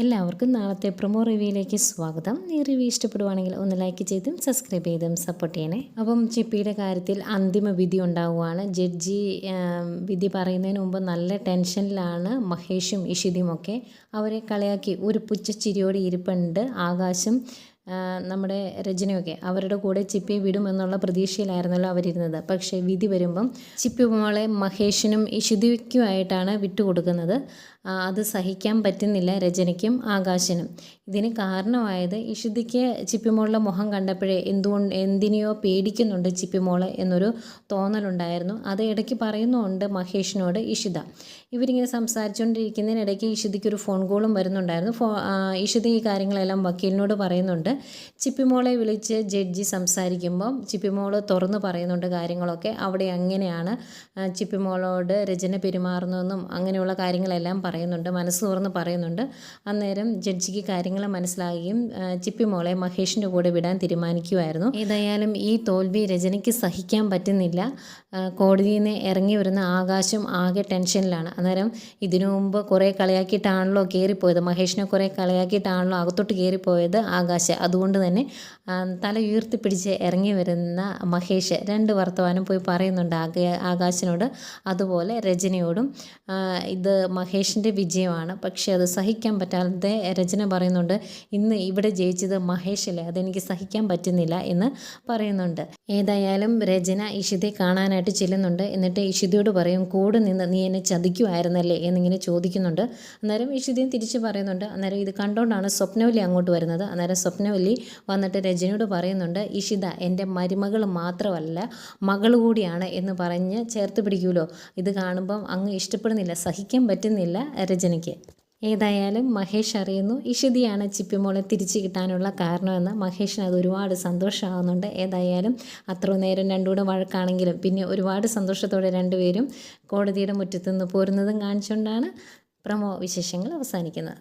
എല്ലാവർക്കും നാളത്തെ പ്രൊമോ റിവ്യൂയിലേക്ക് സ്വാഗതം. ഈ റിവ്യൂ ഇഷ്ടപ്പെടുവാണെങ്കിൽ ഒന്ന് ലൈക്ക് ചെയ്തും സബ്സ്ക്രൈബ് ചെയ്തും സപ്പോർട്ട് ചെയ്യണേ. അപ്പം ചിപ്പിയുടെ കാര്യത്തിൽ അന്തിമ വിധി ഉണ്ടാവുകയാണ് ജഡ്ജി വിധി പറയുന്നതിന് മുമ്പ് നല്ല ടെൻഷനിലാണ് മഹേഷും ഇഷിതിയും ഒക്കെ. അവരെ കളിയാക്കി ഒരു പുച്ഛച്ചിരിയോടെ ഇരിപ്പുണ്ട്. ആകാശം നമ്മുടെ രജനിയൊക്കെ അവരുടെ കൂടെ ചിപ്പി വിടുമെന്നുള്ള പ്രതീക്ഷയിലായിരുന്നല്ലോ അവരിരുന്നത്. പക്ഷേ വിധി വരുമ്പം ചിപ്പി മോളെ മഹേഷിനും ഇഷിതയ്ക്കുമായിട്ടാണ് വിട്ടുകൊടുക്കുന്നത്. അത് സഹിക്കാൻ പറ്റുന്നില്ല രജനിക്കും ആകാശനും. ഇതിന് കാരണമായത് ഇഷിതയ്ക്ക് ചിപ്പിമോളുടെ മുഖം കണ്ടപ്പോഴേ എന്തുകൊണ്ട് എന്തിനെയോ പേടിക്കുന്നുണ്ട് ചിപ്പിമോൾ എന്നൊരു തോന്നലുണ്ടായിരുന്നു. അത് ഇടയ്ക്ക് പറയുന്നുണ്ട് മഹേഷിനോട് ഇഷിത. ഇവരിങ്ങനെ സംസാരിച്ചുകൊണ്ടിരിക്കുന്നതിനിടയ്ക്ക് ഇഷിതയ്ക്ക് ഒരു ഫോൺ കോളും വരുന്നുണ്ടായിരുന്നു. ഫോ ഇഷിത ഈ കാര്യങ്ങളെല്ലാം വക്കീലിനോട് പറയുന്നുണ്ട്. ചിപ്പിമോളെ വിളിച്ച് ജഡ്ജി സംസാരിക്കുമ്പം ചിപ്പിമോൾ തുറന്ന് പറയുന്നുണ്ട് കാര്യങ്ങളൊക്കെ. അവിടെ അങ്ങനെയാണ് ചിപ്പിമോളോട് രചന പെരുമാറുന്നതെന്നും അങ്ങനെയുള്ള കാര്യങ്ങളെല്ലാം പറയുന്നുണ്ട് മനസ്സ് തുറന്ന് പറയുന്നുണ്ട്. അന്നേരം ജഡ്ജിക്ക് കാര്യങ്ങൾ മനസ്സിലാകുകയും ചിപ്പിമോളെ മഹേഷിന്റെ കൂടെ വിടാൻ തീരുമാനിക്കുമായിരുന്നു ഏതായാലും ഈ തോൽവി രചനയ്ക്ക് സഹിക്കാൻ പറ്റുന്നില്ല. കോടതിയിൽ നിന്ന് ഇറങ്ങി വരുന്ന ആകാശം ആകെ ടെൻഷനിലാണ്. അന്നേരം ഇതിനു മുമ്പ് കുറേ കളിയാക്കിയിട്ടാണല്ലോ കയറിപ്പോയത് മഹേഷിനെ കുറേ കളിയാക്കിയിട്ടാണല്ലോ അകത്തോട്ട് കയറിപ്പോയത് ആകാശ്. അതുകൊണ്ട് തന്നെ തല ഉയർത്തിപ്പിടിച്ച് ഇറങ്ങി വരുന്ന മഹേഷ് രണ്ട് വർത്തമാനം പോയി പറയുന്നുണ്ട് ആക ആകാശിനോട്. അതുപോലെ രചനയോടും ഇത് മഹേഷിന്റെ വിജയമാണ്. പക്ഷേ അത് സഹിക്കാൻ പറ്റാതെ രചന പറയുന്നുണ്ട് ഇന്ന് ഇവിടെ ജയിച്ചത് മഹേഷല്ലേ അതെനിക്ക് സഹിക്കാൻ പറ്റുന്നില്ല എന്ന് പറയുന്നുണ്ട്. ഏതായാലും രചന ഇഷിതയെ കാണാനായിട്ട് ചെല്ലുന്നുണ്ട്. എന്നിട്ട് ഇഷിതയോട് പറയും കൂടെ നിന്ന് നീ എന്നെ ചതിക്കുമായിരുന്നല്ലേ എന്നിങ്ങനെ ചോദിക്കുന്നുണ്ട്. അന്നേരം ഇഷിതയും തിരിച്ച് പറയുന്നുണ്ട് അന്നേരം ഇത് കണ്ടുകൊണ്ടാണ് സ്വപ്നവലി അങ്ങോട്ട് വരുന്നത്. അന്നേരം സ്വപ്നവല്ലി വന്നിട്ട് രജനിയോട് പറയുന്നുണ്ട് ഇഷിത എന്റെ മരുമകൾ മാത്രമല്ല മകൾ കൂടിയാണ് എന്ന് പറഞ്ഞ് ചേർത്ത് പിടിക്കുമല്ലോ ഇത് കാണുമ്പം അങ്ങ് ഇഷ്ടപ്പെടുന്നില്ല സഹിക്കാൻ പറ്റുന്നില്ല രജനിക്ക്. ഏതായാലും മഹേഷ് അറിയുന്നു ഇഷിതിയാണ് ചിപ്പിമോളെ തിരിച്ചു കിട്ടാനുള്ള കാരണമെന്ന്. മഹേഷിന് അത് ഒരുപാട് സന്തോഷമാകുന്നുണ്ട് ഏതായാലും അത്ര നേരം രണ്ടുകൂടെ വഴക്കാണെങ്കിലും പിന്നെ ഒരുപാട് സന്തോഷത്തോടെ രണ്ടുപേരും കോടതിയുടെ മുറ്റത്തുനിന്ന് പോരുന്നതും കാണിച്ചുകൊണ്ടാണ് പ്രമോ വിശേഷങ്ങൾ അവസാനിക്കുന്നത്.